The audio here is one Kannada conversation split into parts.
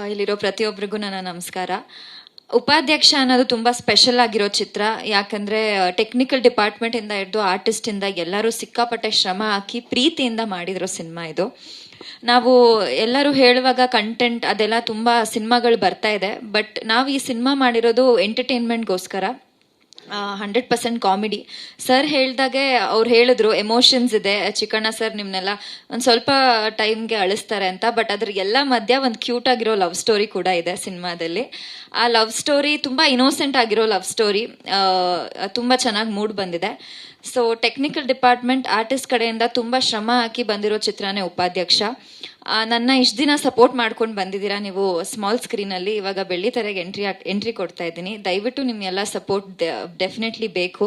ಇಲ್ಲಿರೋ ಪ್ರತಿಯೊಬ್ಬರಿಗೂ ನನ್ನ ನಮಸ್ಕಾರ. ಉಪಾಧ್ಯಕ್ಷ ಅನ್ನೋದು ತುಂಬ ಸ್ಪೆಷಲ್ ಆಗಿರೋ ಚಿತ್ರ. ಯಾಕಂದರೆ ಟೆಕ್ನಿಕಲ್ ಡಿಪಾರ್ಟ್ಮೆಂಟಿಂದ ಹಿಡಿದು ಆರ್ಟಿಸ್ಟಿಂದ ಎಲ್ಲರೂ ಸಿಕ್ಕಾಪಟ್ಟೆ ಶ್ರಮ ಹಾಕಿ ಪ್ರೀತಿಯಿಂದ ಮಾಡಿರೋ ಸಿನಿಮಾ ಇದು. ನಾವು ಎಲ್ಲರೂ ಹೇಳುವಾಗ ಕಂಟೆಂಟ್ ಅದೆಲ್ಲ ತುಂಬ ಸಿನಿಮಾಗಳು ಬರ್ತಾ ಇದೆ. ಬಟ್ ನಾವು ಈ ಸಿನಿಮಾ ಮಾಡಿರೋದು ಎಂಟರ್ಟೈನ್ಮೆಂಟ್ಗೋಸ್ಕರ ಹಂಡ್ರೆಡ್ ಪರ್ಸೆಂಟ್ ಕಾಮಿಡಿ ಸರ್ ಹೇಳ್ದಾಗೆ ಅವ್ರು ಹೇಳಿದ್ರು ಎಮೋಷನ್ಸ್ ಇದೆ, ಚಿಕ್ಕಣ್ಣ ಸರ್ ನಿಮ್ನೆಲ್ಲ ಒಂದು ಸ್ವಲ್ಪ ಟೈಮ್ಗೆ ಅಳಿಸ್ತಾರೆ ಅಂತ ಬಟ್ ಅದ್ರ ಎಲ್ಲ ಮಧ್ಯ ಒಂದು ಕ್ಯೂಟ್ ಆಗಿರೋ ಲವ್ ಸ್ಟೋರಿ ಕೂಡ ಇದೆ ಸಿನಿಮಾದಲ್ಲಿ. ಆ ಲವ್ ಸ್ಟೋರಿ ತುಂಬ ಇನೋಸೆಂಟ್ ಆಗಿರೋ ಲವ್ ಸ್ಟೋರಿ ತುಂಬ ಚೆನ್ನಾಗಿ ಮೂಡ್ ಬಂದಿದೆ. ಸೊ ಟೆಕ್ನಿಕಲ್ ಡಿಪಾರ್ಟ್ಮೆಂಟ್ ಆರ್ಟಿಸ್ಟ್ ಕಡೆಯಿಂದ ತುಂಬ ಶ್ರಮ ಹಾಕಿ ಬಂದಿರೋ ಚಿತ್ರನೇ ಉಪಾಧ್ಯಕ್ಷ. ನನ್ನ ಇಷ್ಟು ದಿನ ಸಪೋರ್ಟ್ ಮಾಡ್ಕೊಂಡು ಬಂದಿದ್ದೀರಾ ನೀವು ಸ್ಮಾಲ್ ಸ್ಕ್ರೀನಲ್ಲಿ ಇವಾಗ ಬೆಳ್ಳಿ ತೆರೆಗೆ ಎಂಟ್ರಿ ಎಂಟ್ರಿ ಕೊಡ್ತಾ ಇದ್ದೀನಿ. ದಯವಿಟ್ಟು ನಿಮ್ಮೆಲ್ಲ ಸಪೋರ್ಟ್ ಡೆಫಿನೆಟ್ಲಿ ಬೇಕು.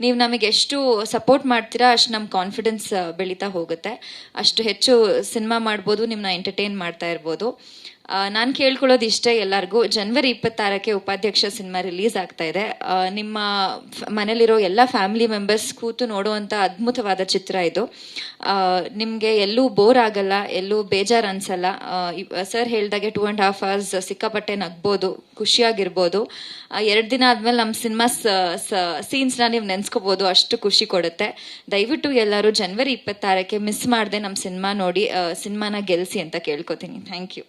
ನೀವು ನಮಗೆ ಎಷ್ಟು ಸಪೋರ್ಟ್ ಮಾಡ್ತೀರಾ, ಅಷ್ಟು ನಮ್ಮ ಕಾನ್ಫಿಡೆನ್ಸ್ ಬೆಳೀತಾ ಹೋಗುತ್ತೆ. ಅಷ್ಟು ಹೆಚ್ಚು ಸಿನಿಮಾ ಮಾಡ್ಬೋದು ನಿಮ್ಮನ್ನ ಎಂಟರ್ಟೈನ್ ಮಾಡ್ತಾ ಇರ್ಬೋದು. ನಾನು ಕೇಳ್ಕೊಳ್ಳೋದು ಇಷ್ಟೇ ಎಲ್ಲರಿಗೂ. ಜನವರಿ ಇಪ್ಪತ್ತಾರಕ್ಕೆ ಉಪಾಧ್ಯಕ್ಷ ಸಿನಿಮಾ ರಿಲೀಸ್ ಆಗ್ತಾ ಇದೆ. ನಿಮ್ಮ ಮನೇಲಿರೋ ಎಲ್ಲ ಫ್ಯಾಮಿಲಿ ಮೆಂಬರ್ಸ್ ಕೂತು ನೋಡುವಂಥ ಅದ್ಭುತವಾದ ಚಿತ್ರ ಇದು. ನಿಮಗೆ ಎಲ್ಲೂ ಬೋರ್ ಆಗಲ್ಲ, ಎಲ್ಲೂ ಬೇಜಾರು ಅನ್ಸಲ್ಲ. ಸರ್ ಹೇಳ್ದಾಗೆ ಟೂ ಆ್ಯಂಡ್ ಹಾಫ್ ಅವರ್ಸ್ ಸಿಕ್ಕಾಪಟ್ಟೆ ನಗ್ಬೋದು, ಖುಷಿಯಾಗಿರ್ಬೋದು. ಎರಡು ದಿನ ಆದಮೇಲೆ ನಮ್ಮ ಸಿನಿಮಾ ಸೀನ್ಸ್ನ ನೀವು ನೆನೆಸ್ಕೋಬೋದು, ಅಷ್ಟು ಖುಷಿ ಕೊಡುತ್ತೆ. ದಯವಿಟ್ಟು ಎಲ್ಲರೂ ಜನವರಿ ಇಪ್ಪತ್ತಾರಕ್ಕೆ ಮಿಸ್ ಮಾಡದೆ ನಮ್ಮ ಸಿನಿಮಾ ನೋಡಿ ಸಿನಿಮಾನ ಗೆಲ್ಲಿಸಿ ಅಂತ ಕೇಳ್ಕೊತೀನಿ. Thank you.